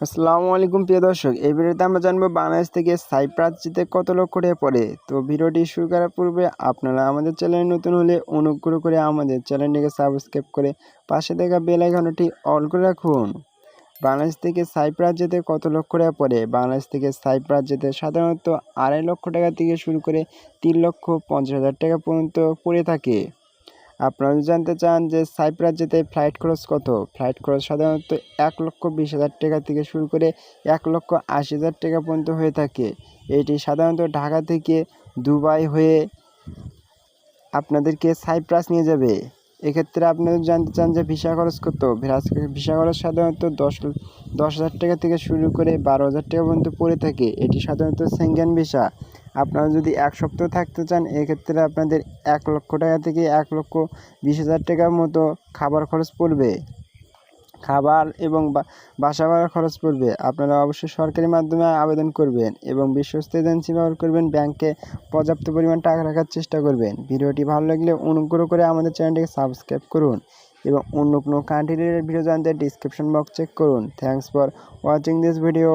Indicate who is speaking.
Speaker 1: আসসালামু আলাইকুম, প্রিয় দর্শক। এই ভিডিওতে আমরা জানব বাংলাদেশ থেকে সাইপ্রাস যেতে কত লক্ষ টাকা পড়ে। তো ভিডিওটি শুরু করার পূর্বে আপনারা আমাদের চ্যানেলে নতুন হলে অনুগ্রহ করে আমাদের চ্যানেলটিকে সাবস্ক্রাইব করে পাশে থাকা বেল আইকনটি অল করে রাখুন। বাংলাদেশ থেকে সাইপ্রাস যেতে কত লক্ষ টাকা পড়ে? বাংলাদেশ থেকে সাইপ্রাস যেতে সাধারণত আড়াই লক্ষ টাকা থেকে শুরু করে তিন লক্ষ পঞ্চাশ হাজার টাকা পর্যন্ত পড়ে থাকে। আপনারা জানতে চান যে সাইপ্রাস যেতে ফ্লাইট খরচ কত? ফ্লাইট খরচ সাধারণত এক লক্ষ বিশ হাজার টাকা থেকে শুরু করে এক লক্ষ আশি হাজার টাকা পর্যন্ত হয়ে থাকে। এটি সাধারণত ঢাকা থেকে দুবাই হয়ে আপনাদেরকে সাইপ্রাস নিয়ে যাবে। এক্ষেত্রে আপনারা জানতে চান যে ভিসা খরচ কত? ভিসা খরচ সাধারণত দশ দশ হাজার টাকা থেকে শুরু করে বারো হাজার টাকা পর্যন্ত পড়ে থাকে। এটি সাধারণত সেঙ্গেন ভিসা। আপনারা যদি এক সপ্তাহ থাকতে চান, এক্ষেত্রে আপনাদের এক লক্ষ টাকা থেকে এক লক্ষ বিশ হাজার টাকার মতো খাবার খরচ পড়বে। খাবার এবং বাসা ভাড়া খরচ পড়বে। আপনারা অবশ্যই সরকারি মাধ্যমে আবেদন করবেন এবং বিশ্বস্ত এজেন্সি ব্যবহার করবেন। ব্যাংকে পর্যাপ্ত পরিমাণ টাকা রাখার চেষ্টা করবেন। ভিডিওটি ভালো লাগলে অনুগ্রহ করে আমাদের চ্যানেলটিকে সাবস্ক্রাইব করুন এবং অন্য কোনো কান্ট্রি ভিডিও জানতে ডিসক্রিপশন বক্স চেক করুন। Thanks for watching this video